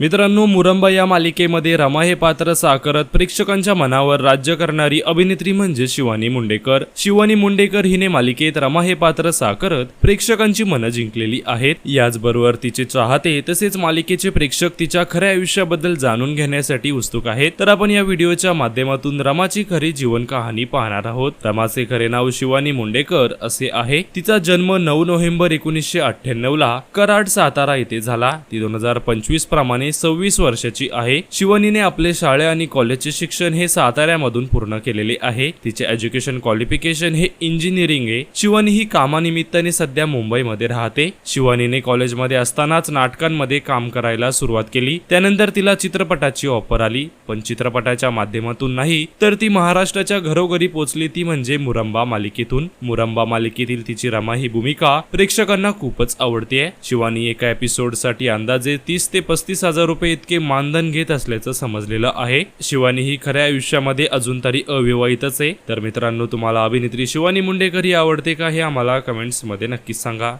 मित्रांनो मुरंबा या मालिकेमध्ये रमा हे पात्र साकारत प्रेक्षकांच्या मनावर राज्य करणारी अभिनेत्री म्हणजे शिवानी मुंडेकर. शिवानी मुंडेकर हिने मालिकेत रमा हे पात्र साकारत प्रेक्षकांची मनं जिंकलेली आहेत. याचबरोबर तिचे चाहते तसेच मालिकेचे प्रेक्षक तिच्या खऱ्या आयुष्याबद्दल जाणून घेण्यासाठी उत्सुक आहेत. तर आपण या व्हिडिओच्या माध्यमातून रमाची खरी जीवन कहाणी पाहणार आहोत. रमाचे खरे नाव शिवानी मुंडेकर असे आहे. तिचा जन्म नऊ नोव्हेंबर एकोणीसशे अठ्ठ्याण्णव ला कराड सातारा येथे झाला. ती दोन हजार पंचवीस प्रमाणे सव्वीस वर्षाची आहे. शिवानीने आपले शाळे आणि कॉलेजचे शिक्षण हे साताऱ्यामधून पूर्ण केलेले आहे. तिचे एज्युकेशन क्वालिफिकेशन हे इंजिनिअरिंग आहे. शिवानी ही कामानिमित्ताने सध्या मुंबईमध्ये राहते. शिवानीने कॉलेजमध्ये असतानाच नाटकांमध्ये काम करायला सुरुवात केली. त्यानंतर तिला चित्रपटाची ऑफर आली. पण चित्रपटाच्या माध्यमातून नाही तर ती महाराष्ट्राच्या घरोघरी पोचली ती म्हणजे मुरंबा मालिकेतून. मुरंबा मालिकेतील तिची रमा ही भूमिका प्रेक्षकांना खूपच आवडते शिवानी एका एपिसोडसाठी अंदाजे तीस ते पस्तीस हजार रुपये इतके मानधन घेत असल्याचं समजलेलं आहे. शिवानी ही खऱ्या आयुष्यामध्ये अजून तरी अविवाहितच आहे. तर मित्रांनो तुम्हाला अभिनेत्री शिवानी मुंडेकर ही आवडते का हे आम्हाला कमेंट्समध्ये नक्कीच सांगा.